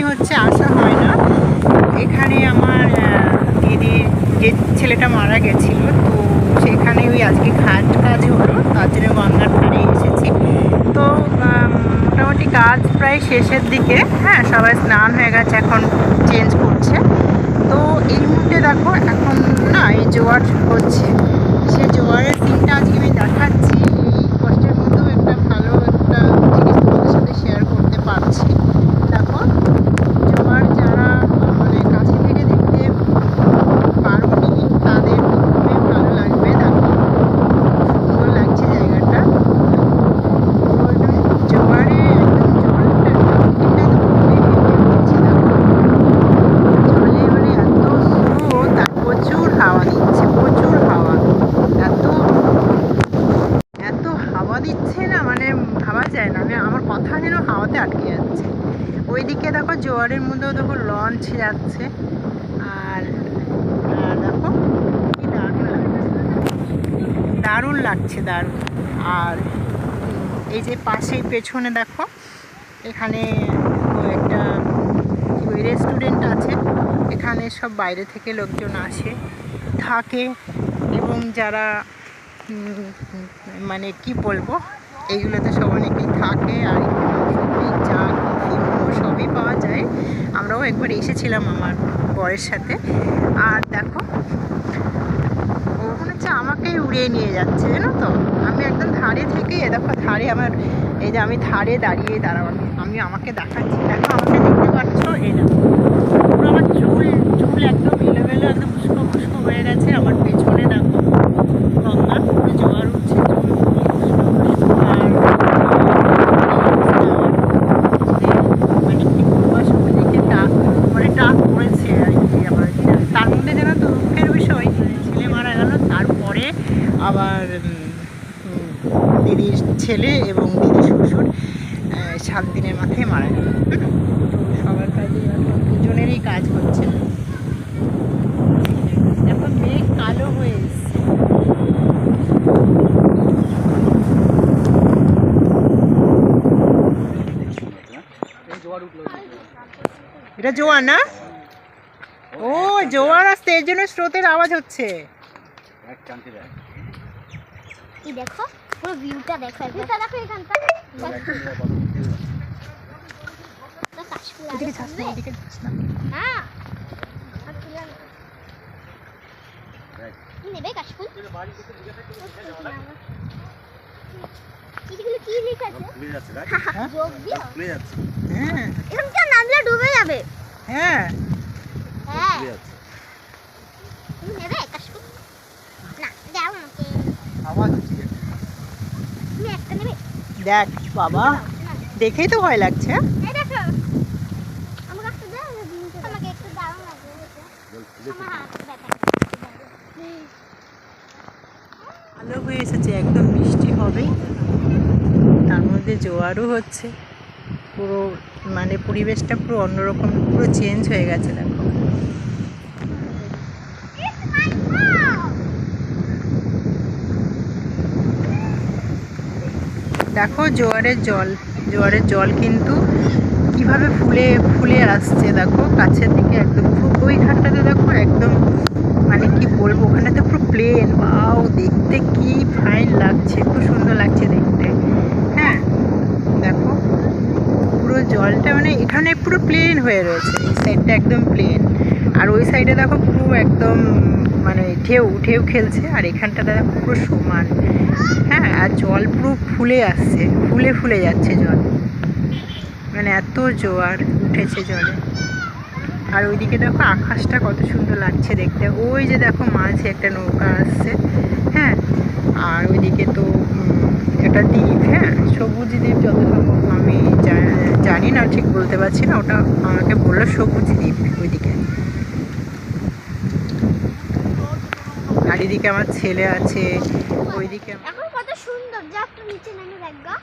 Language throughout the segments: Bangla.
এমনি হচ্ছে আসা হয় না। এখানে আমার দিদি যে ছেলেটা মারা গেছিল, তো সেখানে ওই আজকে ঘাট কাজ হলো, তার জন্য গঙ্গার ধারে এসেছি। তো মোটামুটি কাজ প্রায় শেষের দিকে হ্যাঁ সবাই স্নান হয়ে গেছে, এখন চেঞ্জ করছে। তো এই মুহূর্তে দেখো, এখন না, এই জোয়ার হচ্ছে। সে জোয়ারের সিনটা আজকে আমি দেখাচ্ছি এই কষ্টের মধ্যেও একটা ভালো একটা জিনিস তোমাদের সাথে শেয়ার করতে পারছি দেখো জোয়ার যারা মানে কাছে থেকে দেখতে পারোনি তাদের খুবই ভালো লাগবে দেখো সুন্দর লাগছে জায়গাটা তো একদম জোয়ারে একদম জলটা এটা তো খুবই হেঁটে উঠছে দেখো জলে মানে এত স্রোত আর প্রচুর হাওয়া দিচ্ছে প্রচুর হাওয়া এত এত হাওয়া দিচ্ছে না মানে ভাবা যায় না আমি আমার কথা যেন হাওয়াতে আটকে যাচ্ছে ওইদিকে দেখো জোয়ারের মধ্যেও দেখো লঞ্চ যাচ্ছে। আর দেখো কি দারুণ লাগছে। দারুণ লাগছে, দারুণ। আর এই যে পাশেই পেছনে দেখো, এখানে একটা ওই রেস্টুরেন্ট আছে। এখানে সব বাইরে থেকে লোকজন আসে, থাকে এবং যারা মানে কি বলব, এইগুলোতে সব অনেকেই থাকে আর সবই পাওয়া যায়। আমরাও একবার এসেছিলাম আমার বরের সাথে। আর দেখো, ও মনে হচ্ছে আমাকেই উড়িয়ে নিয়ে যাচ্ছে, জানো তো? আমি একদম ধারে থেকে, এ দেখো ধারে আমার, এই যে আমি ধারে দাঁড়িয়ে দাঁড়াবো। আমি আমাকে দেখাচ্ছি। দেখো, আমাকে দেখতে পাচ্ছ? এই দেখো, পুরো আমার চুল চুল একদম এলোমেলো, একদম উস্কো উস্কো হয়ে গেছে। আমার পেছনে দেখো গঙ্গা পুরো জোয়ার উঠছে চুল পুরো উস্কো উস্কো। আর মানে কি বলব আসলে দেখে টাক মানে টাক পড়েছে আর কি আমার তার মধ্যে যেন তো দুঃখের বিষয় ছেলে মারা গেল তারপরে আবার দিদির ছেলে এবং দিদির শ্বশুর সাত দিনের মাথায় মারা গেল। সবার কাজে এখন দুজনেরই কাজ হচ্ছে না। এখন মেঘ কালো হয়ে এসছে। এটা জোয়ার না? ও, জোয়ার আসতে এর জন্য স্রোতের আওয়াজ হচ্ছে। এই দেখো পুরো ভিউটা দেখো ভিউটা দেখো এখানটা। এদিকে যাস না এদিকে যাস না। হ্যাঁ আর ফুল আনো। তুমি নেবে কাশফুল? এগুলো কি লেখা আছে? যোগ দিও। হ্যাঁ। এখানকার নামলে ডুবে যাবে। হ্যাঁ। হ্যাঁ। তুমি নেবে কাশফুল? না দাও আমাকে। আওয়াজ হচ্ছে তুমি একটা নেবে দেখ বাবা দেখেই তো ভয় লাগছে। ভালো হয়ে এসেছে একদম বৃষ্টি হবে তার মধ্যে জোয়ারও হচ্ছে। পুরো মানে পরিবেশটা পুরো অন্যরকম পুরো চেঞ্জ হয়ে গেছে দেখো। দেখো জোয়ারের জল জোয়ারের জল কিন্তু কীভাবে ফুলে ফুলে আসছে দেখো। কাছের দিকে একদম পুরো ওই ঘাটটাতে দেখো, একদম মানে কি বলব ওখানটাতে পুরো প্লেন বাও দেখতে কি ফাইন লাগছে, খুব সুন্দর লাগছে দেখতে। হ্যাঁ দেখো, পুরো জলটা মানে এখানে পুরো প্লেন হয়ে রয়েছে সাইডটা একদম প্লেন আর ওই সাইডে দেখো পুরো একদম মানে ঢেউ ঢেউ খেলছে, আর এখানটাতে দেখো পুরো সমান। হ্যাঁ আর জল পুরো ফুলে আসছে, ফুলে ফুলে যাচ্ছে জল। মানে এত জোয়ার উঠেছে জলে। আর ওইদিকে দেখো আকাশটা কত সুন্দর লাগছে দেখতে। ওই যে দেখো মাঝে একটা নৌকা আসছে হ্যাঁ। আর ওইদিকে তো একটা দ্বীপ হ্যাঁ। সবুজ দ্বীপ যত সম্ভব আমি জানি না, ঠিক বলতে পারছি না। ওটা আমাকে বলল সবুজ দ্বীপ ওইদিকে আর এদিকে আমার ছেলে আছে ওইদিকে আমার- এখন কত সুন্দর। যা একটু নিচে নেমে দেখগা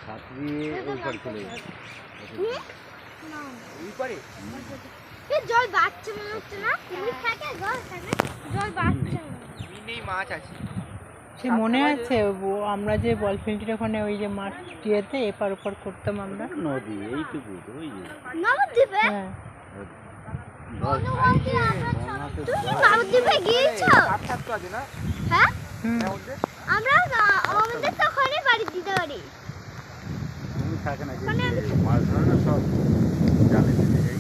এই জল বাড়ছে মনে হচ্ছে না? কুমির থাকে জল থাকে জল বাড়ছে। সে মনে আছে ও- আমরা যে বল ফিল্ডের ওখানে ওই যে মাঠ ইয়েতে এপার ওপার করতাম আমরা। নদী এইটুকু ওই যে। নবদ্বীপে? হ্যাঁ। হ্যাঁ আমরা আমাদের তখনই বাড়ি দিতে পারি থাকে না মাছ ধরে সব জালে দিতে এই